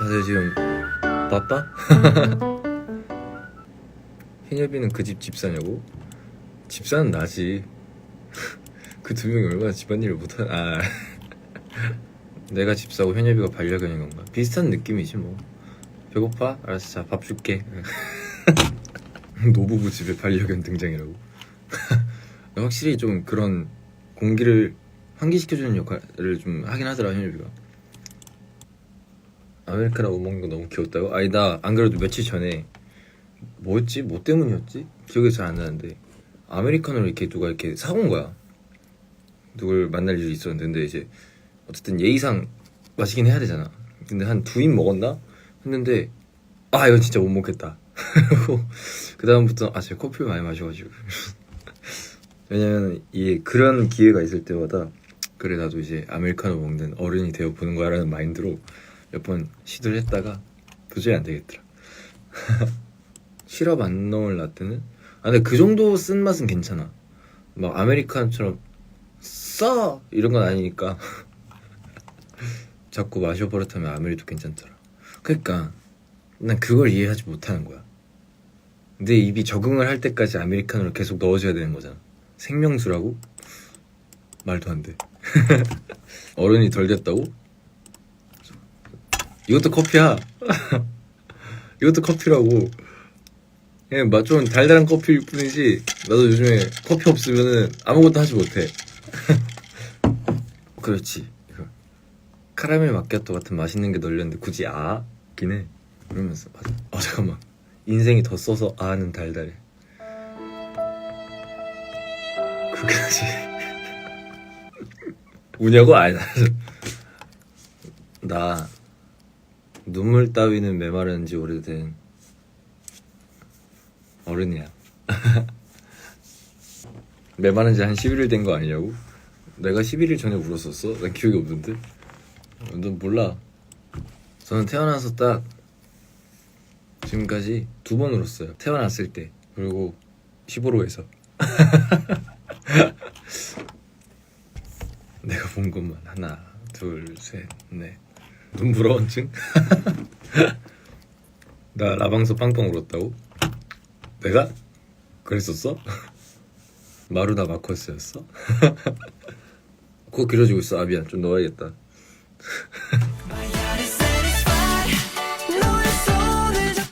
다들 지금 바빠? 희녀비는 그 집 집사냐고? 집사는 나지. 그 두 명이 얼마나 집안일을 못하 아 내가 집사고 현엽이가 반려견인 건가? 비슷한 느낌이지 뭐. 배고파? 알았어, 자 밥 줄게. 노부부 집에 반려견 등장이라고. 확실히 좀 그런 공기를 환기시켜주는 역할을 좀 하긴 하더라 현엽이가. 아메리카노 못 먹는 거 너무 귀엽다고? 아니 나 안 그래도 며칠 전에 뭐였지? 뭐 때문이었지? 기억이 잘 안 나는데 아메리카노를 이렇게 누가 이렇게 사온 거야 누굴 만날 일이 있었는데 이제 어쨌든 예의상 마시긴 해야 되잖아 근데 한 두 입 먹었나? 했는데 아 이건 진짜 못 먹겠다 그 다음부터 아 제가 커피를 많이 마셔가지고 왜냐면 이게 그런 기회가 있을 때마다 그래 나도 이제 아메리카노 먹는 어른이 되어 보는 거야라는 마인드로 몇 번 시도를 했다가 도저히 안 되겠더라. 시럽 안 넣을 라떼는? 아 근데 그 정도 쓴 맛은 괜찮아. 막 아메리카노처럼 써 이런 건 아니니까 자꾸 마셔버릇하면 아메리도 괜찮더라. 그러니까 난 그걸 이해하지 못하는 거야. 내 입이 적응을 할 때까지 아메리카노를 계속 넣어줘야 되는 거잖아. 생명수라고? 말도 안 돼. 어른이 덜 됐다고? 이것도 커피야. 이것도 커피라고. 그냥 맛좀 달달한 커피일 뿐이지. 나도 요즘에 커피 없으면은 아무것도 하지 못해. 그렇지. 이거. 카라멜 마키아토 같은 맛있는 게 널렸는데 굳이 아? 기네. 그러면서 맞아. 아 잠깐만. 인생이 더 써서 아는 달달해. 그렇게까지. 우냐고? 아니 나. 나 눈물 따위는 메마른 지 오래된 어른이야. 메마른 지 한 11일 된 거 아니냐고? 내가 11일 전에 울었었어? 난 기억이 없는데? 넌 몰라. 저는 태어나서 딱 지금까지 두 번 울었어요. 태어났을 때. 그리고 15로에서. 내가 본 것만 하나, 둘, 셋, 넷. 눈 부러운증? 나 라방서 빵빵 울었다고? 내가? 그랬었어? 마루나 마커스였어? 그거 길어지고 있어 아 미안 좀 넣어야겠다